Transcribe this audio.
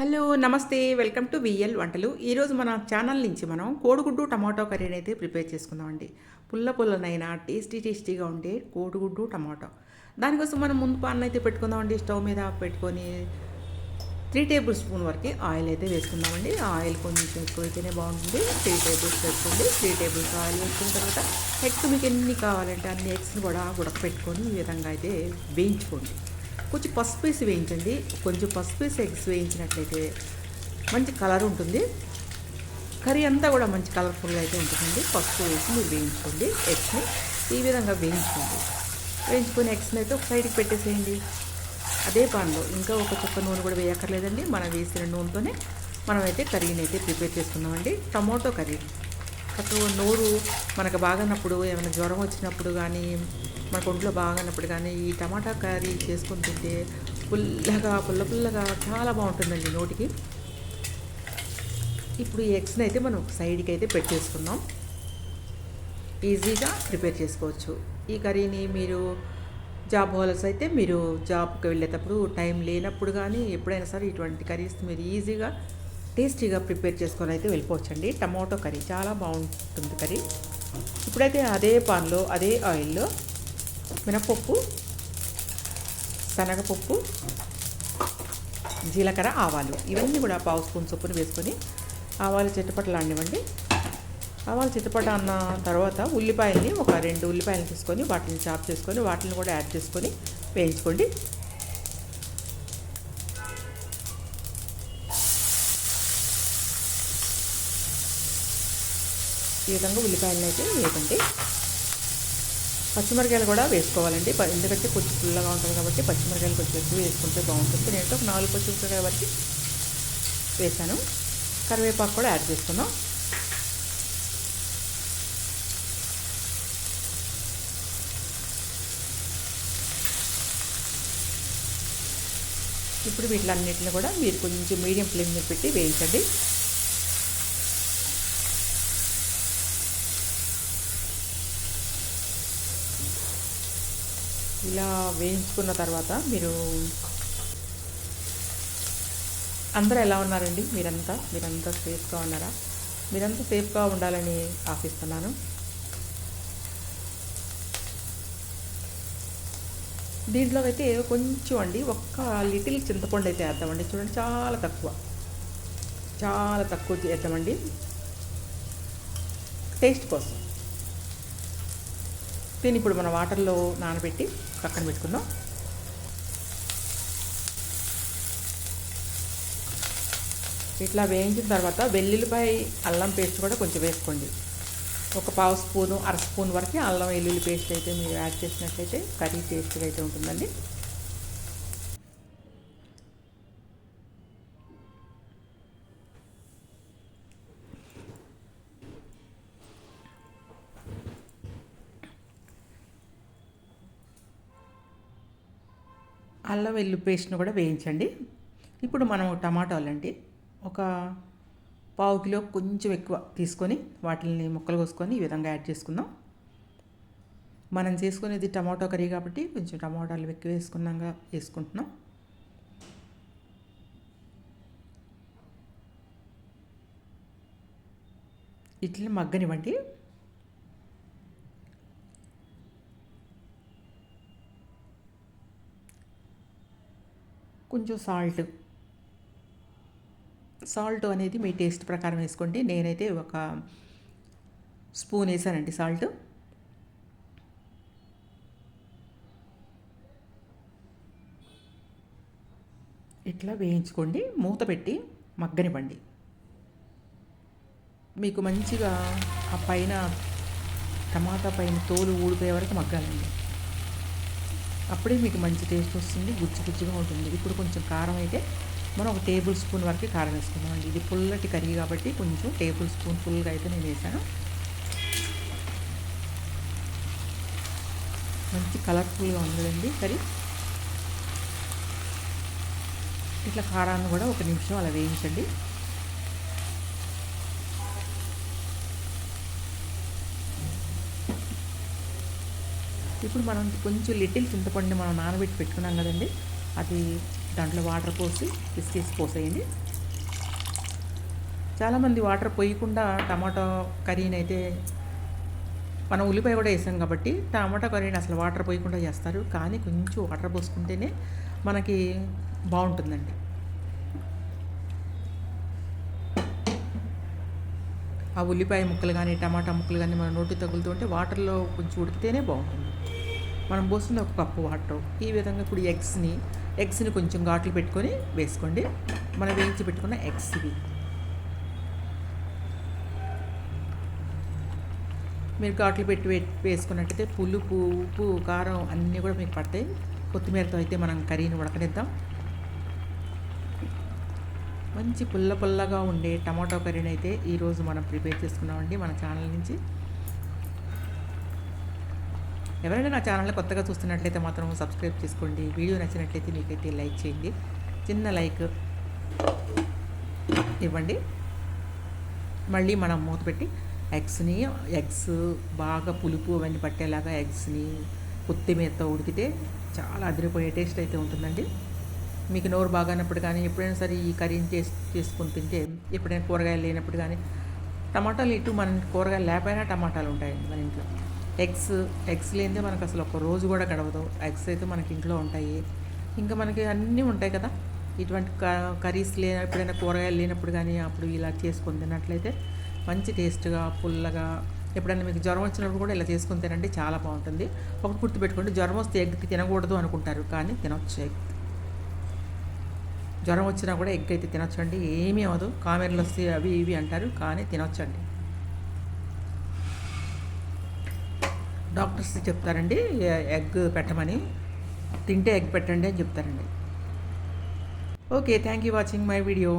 Hello నమస్తే. Welcome to VL వంటలు. ఈరోజు మన ఛానల్ నుంచి మనం కోడిగుడ్డు టమాటో కర్రీని అయితే ప్రిపేర్ చేసుకుందామండి. పుల్ల పుల్లనైనా టేస్టీ టేస్టీగా ఉండే కోడిగుడ్డు టమాటో. దానికోసం మనం ముందు పాన్ అయితే పెట్టుకుందామండి. స్టవ్ మీద పెట్టుకొని త్రీ టేబుల్ స్పూన్ వరకు ఆయిల్ అయితే వేసుకుందామండి. ఆయిల్ కొంచెం ఎక్కువ అయితేనే బాగుంటుంది. త్రీ టేబుల్స్ వేసుకోండి త్రీ టేబుల్స్ ఆయిల్ వేసుకున్న తర్వాత ఎగ్స్ మీకు ఎన్ని కావాలంటే అన్ని ఎగ్స్ని కూడా ఉడకపెట్టుకొని ఈ విధంగా అయితే వేయించుకోండి. కొంచెం పసుపు వేసి వేయించండి. కొంచెం పసుపు వేసి ఎగ్స్ వేయించినట్లయితే మంచి కలర్ ఉంటుంది. కర్రీ అంతా కూడా మంచి కలర్ఫుల్గా అయితే ఉంటుందండి. పసుపు వేసి మీరు వేయించుకోండి. ఎగ్స్ని ఈ విధంగా వేయించుకోండి. వేయించుకొని ఎగ్స్ని అయితే ఒక సైడ్కి పెట్టేసేయండి. అదే పాన్లో ఇంకా ఒక చుక్క నూనె కూడా వేయక్కర్లేదండి. మనం వేసిన నూనెతోనే మనమైతే కర్రీని అయితే ప్రిపేర్ చేసుకున్నామండి టమాటో కర్రీ. అసలు నోరు మనకు బాగన్నప్పుడు ఏమైనా జ్వరం వచ్చినప్పుడు కానీ మనకు ఒంట్లో బాగానప్పుడు కానీ ఈ టమాటా కర్రీ చేసుకొని తింటే పుల్లగా పుల్ల పుల్లగా చాలా బాగుంటుందండి నోటికి. ఇప్పుడు ఈ ఎగ్స్ని అయితే మనం సైడ్కి అయితే పెట్టేసుకుందాం. ఈజీగా ప్రిపేర్ చేసుకోవచ్చు. ఈ కర్రీని మీరు జాబ్ హోల్డర్స్ అయితే మీరు జాబ్కి వెళ్ళేటప్పుడు టైం లేనప్పుడు కానీ ఎప్పుడైనా సరే ఇటువంటి కర్రీస్ మీరు ఈజీగా టేస్టీగా ప్రిపేర్ చేసుకొని అయితే వెళ్ళిపోవచ్చండి. టమాటో కర్రీ చాలా బాగుంటుంది కర్రీ. ఇప్పుడైతే అదే పాన్లో అదే ఆయిల్లో మినపప్పు శనగపప్పు జీలకర్ర ఆవాలు. ఇవన్నీ కూడా పావు స్పూన్ చొప్పున వేసుకొని ఆవాలు చిట్టపట్టలాడినివ్వండి ఆవాలు చిట్టపట అన్న తర్వాత ఉల్లిపాయల్ని ఒక రెండు ఉల్లిపాయలు తీసుకొని వాటిని చాప్ చేసుకొని వాటిని కూడా యాడ్ చేసుకొని వేయించుకోండి. ఈ విధంగా ఉల్లిపాయలను అయితే వేయకండి. పచ్చిమిరకాయలు కూడా వేసుకోవాలండి. ఎందుకంటే కొంచెం పుల్లగా ఉంటుంది కాబట్టి పచ్చిమిరకాయలు కొంచెం ఎక్కువ వేసుకుంటే బాగుంటుంది. నేను ఒక నాలుగు పచ్చిమిరకాయ బట్టి వేసాను. కరివేపాకు కూడా యాడ్ చేసుకున్నాం ఇప్పుడు వీటిలన్నింటిని కూడా మీరు కొంచెం మీడియం ఫ్లేమ్ మీద పెట్టి వేయించండి. ఇలా వేయించుకున్న తర్వాత మీరు అందరూ ఎలా ఉన్నారండి? మీరంతా? మీరంతా సేఫ్గా ఉన్నారా? మీరంతా సేఫ్గా ఉండాలని ఆశిస్తున్నాను. దీంట్లో అయితే కొంచెం అండి ఒక్క లిటిల్ చింతపండు అయితే వేద్దామండి. చూడండి చాలా తక్కువ. చాలా తక్కువ చేద్దామండి. టేస్ట్ కోసం. దీన్ని ఇప్పుడు మన వాటర్లో నానబెట్టి పక్కన పెట్టుకుందాం. ఇట్లా వేయించిన తర్వాత వెల్లుల్లిపాయ అల్లం పేస్ట్ కూడా కొంచెం వేసుకోండి. ఒక పావు స్పూను అర స్పూన్ వరకు అల్లం వెల్లుల్లి పేస్ట్ అయితే మీరు యాడ్ చేసినట్లయితే కర్రీ టేస్ట్గా అయితే ఉంటుందండి. అల్లం వెల్లు పేస్ట్ను కూడా వేయించండి. ఇప్పుడు మనం టమాటాలు అండి ఒక పావు కిలో కొంచెం ఎక్కువ తీసుకొని వాటిని ముక్కలు కోసుకొని ఈ విధంగా యాడ్ చేసుకుందాం. మనం చేసుకునేది టమాటో కర్రీ కాబట్టి కొంచెం టమాటాలు ఎక్కువ వేసుకున్నాక వేసుకుంటున్నాం. ఇట్లా మగ్గనివ్వండి. కొంచెం సాల్ట్. సాల్ట్ అనేది మీ టేస్ట్ ప్రకారం వేసుకోండి. నేనైతే ఒక స్పూన్ వేసానండి సాల్ట్. ఇట్లా వేయించుకోండి. మూత పెట్టి మగ్గనివ్వండి. మీకు మంచిగా ఆ పైన టమాటా పైన తోలు ఊడిపోయే వరకు మగ్గాలండి. అప్పుడే మీకు మంచి టేస్ట్ వస్తుంది గుచ్చి గుచ్చిగా ఉంటుంది. ఇప్పుడు కొంచెం కారం అయితే మనం ఒక టేబుల్ స్పూన్ వరకు కారం వేసుకుందామండి ఇది పుల్లటి కర్రీ కాబట్టి కొంచెం టేబుల్ స్పూన్ ఫుల్గా అయితే నేను వేసాను మంచి కలర్ఫుల్గా ఉందండి కర్రీ. ఇట్లా కారాన్ని కూడా ఒక నిమిషం అలా వేయించండి. ఇప్పుడు మనం కొంచెం లిటిల్ చింతపండుని మనం నానబెట్టి పెట్టుకున్నాం కదండి. అది దాంట్లో వాటర్ పోసి పిసికేసి పోసేయండి. చాలామంది వాటర్ పోయకుండా టమాటో కర్రీని అయితే మనం ఉల్లిపాయ కూడా వేసాం కాబట్టి టమాటా కర్రీని అసలు వాటర్ పోయకుండా చేస్తారు. కానీ కొంచెం వాటర్ పోసుకుంటేనే మనకి బాగుంటుందండి. ఆ ఉల్లిపాయ ముక్కలు కానీ టమాటా ముక్కలు కానీ మన నోటి తగులుతుంటే వాటర్లో కొంచెం ఉడికితేనే బాగుంటుంది. మనం పోస్తుంది ఒక కప్పు వాటర్. ఈ విధంగా ఇప్పుడు ఎగ్స్ని ఎగ్స్ని కొంచెం ఘాట్లు పెట్టుకొని వేసుకోండి. మనం వేయించి పెట్టుకున్న ఎగ్స్ ఇవి. మీరు ఘాట్లు పెట్టి వేసుకున్నట్టయితే పులుపు ఉప్పు కారం అన్నీ కూడా మీకు పడతాయి. కొత్తిమీరతో అయితే మనం కర్రీని ఉడకనిద్దాం. మంచి పుల్ల పుల్లగా ఉండే టమాటో కర్రీని అయితే ఈరోజు మనం ప్రిపేర్ చేసుకున్నామండి మన ఛానల్ నుంచి. ఎవరైనా నా ఛానల్ కొత్తగా చూస్తున్నట్లయితే మాత్రం సబ్స్క్రైబ్ చేసుకోండి. వీడియో నచ్చినట్లయితే మీకైతే లైక్ చేయండి. చిన్న లైక్ ఇవ్వండి. మళ్ళీ మనం మూత పెట్టి ఎగ్స్ని ఎగ్స్ బాగా పులుపు అవన్నీ పట్టేలాగా ఎగ్స్ని కొత్తిమీరతో ఉడికితే చాలా అదిరిపోయే టేస్ట్ అయితే ఉంటుందండి. మీకు నోరు బాగానప్పుడు కానీ ఎప్పుడైనా సరే ఈ కర్రీని చేసి చేసుకుని తింటే ఎప్పుడైనా కూరగాయలు లేనప్పుడు కానీ టమాటాలు ఇటు మన కూరగాయలు లేకపోయినా టమాటాలు ఉంటాయండి మన ఇంట్లో. ఎగ్స్ ఎగ్స్ లేనిదే మనకు అసలు ఒక రోజు కూడా గడవదు. ఎగ్స్ అయితే మనకి ఇంట్లో ఉంటాయి. ఇంకా మనకి అన్నీ ఉంటాయి కదా. ఇటువంటి క- కర్రీస్ లేని ఎప్పుడైనా కూరగాయలు లేనప్పుడు కానీ అప్పుడు ఇలా చేసుకొని తిన్నట్లయితే మంచి టేస్ట్గా పుల్లగా ఎప్పుడైనా మీకు జ్వరం వచ్చినప్పుడు కూడా ఇలా చేసుకుని తినండి చాలా బాగుంటుంది. ఒకటి గుర్తుపెట్టుకోండి జ్వరం వస్తే ఎగ్ తినకూడదు అనుకుంటారు కానీ తినొచ్చు ఎగ్. జ్వరం వచ్చినా కూడా ఎగ్ అయితే తినొచ్చండి. ఏమీ అవ్వదు. కామెర్లు వస్తే అవి ఇవి అంటారు కానీ తినొచ్చండి. డాక్టర్స్ చెప్తారండి ఎగ్ పెట్టమని. తింటే ఎగ్ పెట్టండి అని చెప్తారండి. Okay thank you watching my video.